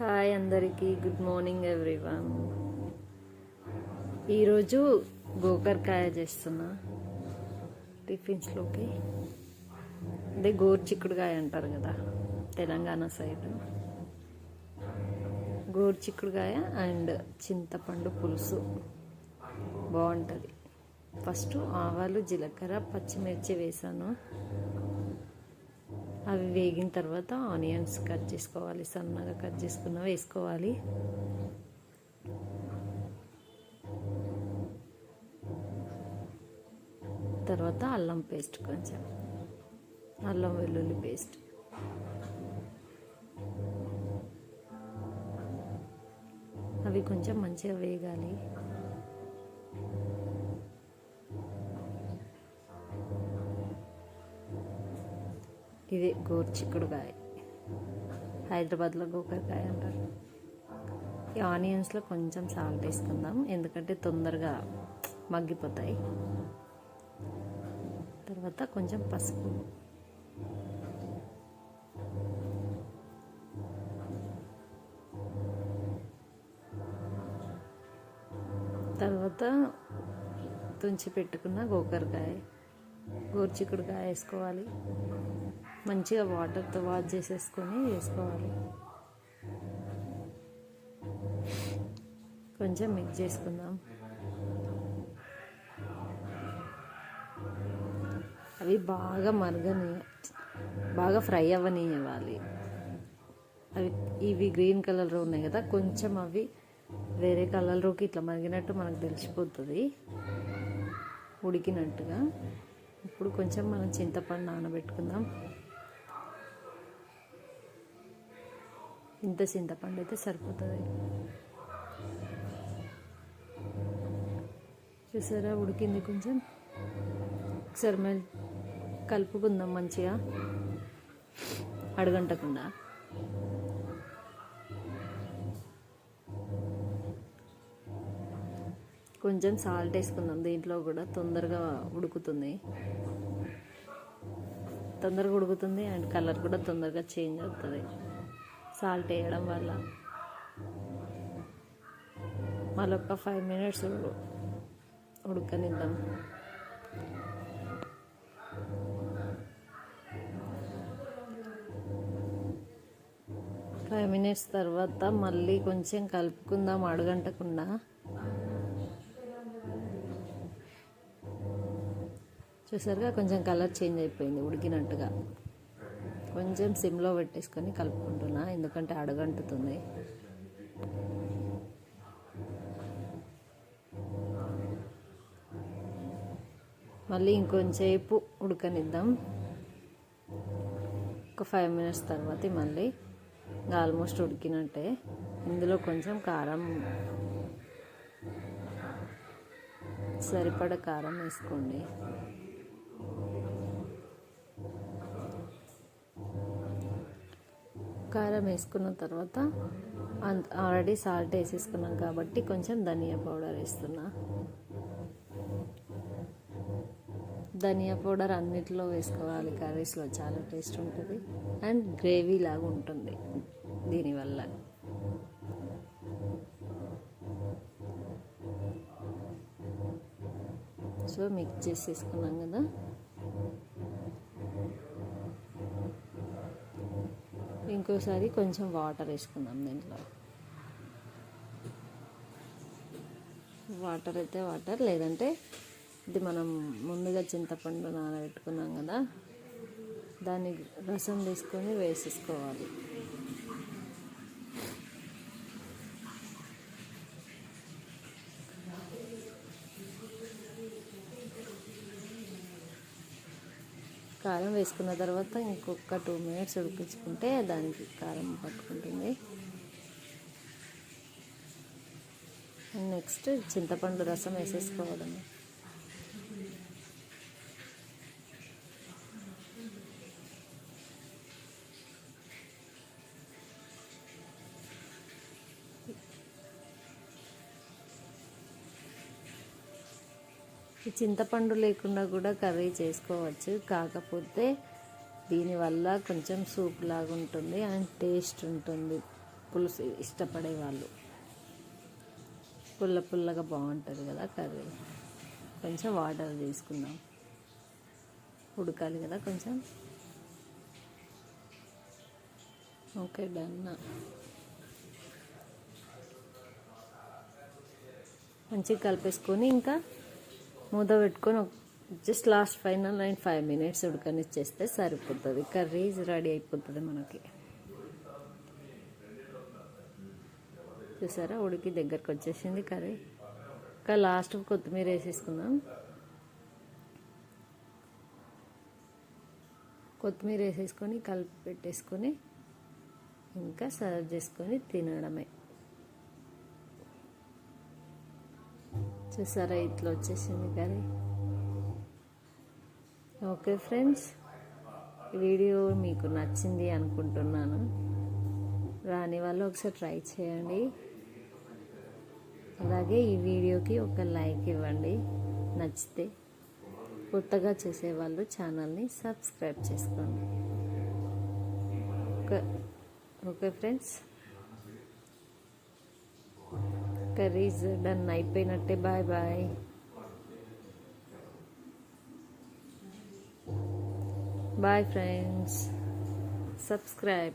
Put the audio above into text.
Hi అందరికీ good morning everyone. ఈరోజు గోకరకాయ చేస్తున్నా టిఫిన్స్లోకి. అదే గోరుచిక్కుడుకాయ అంటారు కదా తెలంగాణ సైడ్. గోరుచిక్కుడుకాయ అండ్ చింతపండు పులుసు. బాగుంటుంది. ఫస్ట్ ఆవాలు జీలకర్ర పచ్చిమిర్చి వేసాను. అవి వేగిన తర్వాత ఆనియన్స్ కట్ చేసుకోవాలి సన్నగా కట్ చేసుకున్న వేసుకోవాలి. తర్వాత అల్లం పేస్ట్ కొంచెం అల్లం వెల్లుల్లి పేస్ట్. అవి కొంచెం మంచిగా వేగాలి. ఇది గోరుచిక్కుడుకాయ. హైదరాబాద్లో గోకరకాయ అంటారు. ఈ ఆనియన్స్లో కొంచెం సాల్ట్ వేసుకుందాం. ఎందుకంటే తొందరగా మగ్గిపోతాయి. తర్వాత కొంచెం పసుపు. తర్వాత తుంచి పెట్టుకున్న గోకరకాయ. గోరుచిక్కుడుకాయ వేసుకోవాలి. మంచిగా వాటర్తో వాష్ చేసేసుకొని వేసుకోవాలి. కొంచెం మిక్స్ చేసుకుందాం. అవి బాగా మరగని బాగా ఫ్రై అవ్వనివ్వాలి. అవి ఇవి గ్రీన్ కలర్లో ఉన్నాయి కదా కొంచెం అవి వేరే కలర్లోకి ఇట్లా మరిగినట్టు మనకు తెలిసిపోతుంది. ఉడికినట్టుగా. ఇప్పుడు కొంచెం మనం చింతపండు నానబెట్టుకుందాం. ఇంత చింతపండు అయితే సరిపోతుంది. చూసారా ఉడికింది కొంచెం. ఒకసారి మేము కలుపుకుందాం మంచిగా. అడగంటకుండా కొంచెం సాల్ట్ వేసుకుందాం దీంట్లో కూడా తొందరగా ఉడుకుతుంది. తొందరగా ఉడుకుతుంది అండ్ కలర్ కూడా తొందరగా చేంజ్ అవుతుంది. సాల్ట్ వేయడం వల్ల. మళ్ళీ ఫైవ్ మినిట్స్ ఉడకనిద్దాం. ఫైవ్ మినిట్స్ తర్వాత మళ్ళీ కొంచెం కలుపుకుందాం అడగంటకుండా. చూసారుగా కొంచెం కలర్ చేంజ్ అయిపోయింది ఉడికినట్టుగా. కొంచెం సిమ్లో పెట్టేసుకొని కలుపుకుంటున్నా ఎందుకంటే అడగంటుతుంది. మళ్ళీ ఇంకొంచేపు ఉడకనిద్దాం. ఒక ఫైవ్ మినిట్స్ తర్వాత మళ్ళీ ఆల్మోస్ట్ ఉడికినట్టే. ఇందులో కొంచెం కారం సరిపడ కారం వేసుకోండి. కారం వేసుకున్న తర్వాత ఆల్రెడీ సాల్ట్ వేసేసుకున్నాం కాబట్టి కొంచెం ధనియా పౌడర్ వేస్తున్నా. ధనియా పౌడర్ అన్నిటిలో వేసుకోవాలి. కర్రీస్లో చాలా టేస్ట్ ఉంటుంది. అండ్ గ్రేవీ లాగా ఉంటుంది దీనివల్ల. సో మిక్స్ చేసేసుకున్నాం కదా. ఇంకోసారి కొంచెం వాటర్ వేసుకుందాం దీంట్లో. వాటర్ అయితే వాటర్ లేదంటే ఇది మనం ముందుగా చింతపండు నానబెట్టుకున్నాం కదా దాన్ని రసం తీసుకొని వేసేసుకోవాలి. కారం వేసుకున్న తర్వాత ఇంకొక టూ మినిట్స్ ఉడికించుకుంటే దానికి కారం పట్టుకుంటుంది. నెక్స్ట్ చింతపండు రసం వేసేసుకోవడం చింతపండు లేకుండా కూడా కర్రీ చేసుకోవచ్చు. కాకపోతే దీనివల్ల కొంచెం సూప్ లాగా ఉంటుంది అండ్ టేస్ట్ ఉంటుంది. పులుసు ఇష్టపడే వాళ్ళు. పుల్ల పుల్లగా బాగుంటుంది కదా కర్రీ. కొంచెం వాటర్ తీసుకుందాం. ఉడకాలి కదా కొంచెం. Okay done. మంచిగా కలిపేసుకొని ఇంకా మూత పెట్టుకొని just last final and five minutes ఉడకనిచ్చేస్తే సరిపోతుంది. కర్రీ రెడీ అయిపోతుంది మనకి. చూసారా? ఉడికి దగ్గరకు వచ్చేసింది కర్రీ. ఇంకా లాస్ట్ కొత్తిమీర వేసేసుకుందాం. కొత్తిమీర వేసేసుకొని కలిపి పెట్టేసుకొని ఇంకా సర్వ్ చేసుకొని తినడమే. చూసారా? ఇట్లా వచ్చేసింది కర్రీ ఓకే ఫ్రెండ్స్ వీడియో మీకు నచ్చింది అనుకుంటున్నాను. రాని వాళ్ళు ఒకసారి ట్రై చేయండి. అలాగే ఈ వీడియోకి ఒక లైక్ ఇవ్వండి. నచ్చితే కొత్తగా చూసేవాళ్ళు ఛానల్ని సబ్స్క్రైబ్ చేసుకోండి. Okay okay friends. Curries done అయిపోయినట్టే bye bye. Bye friends subscribe.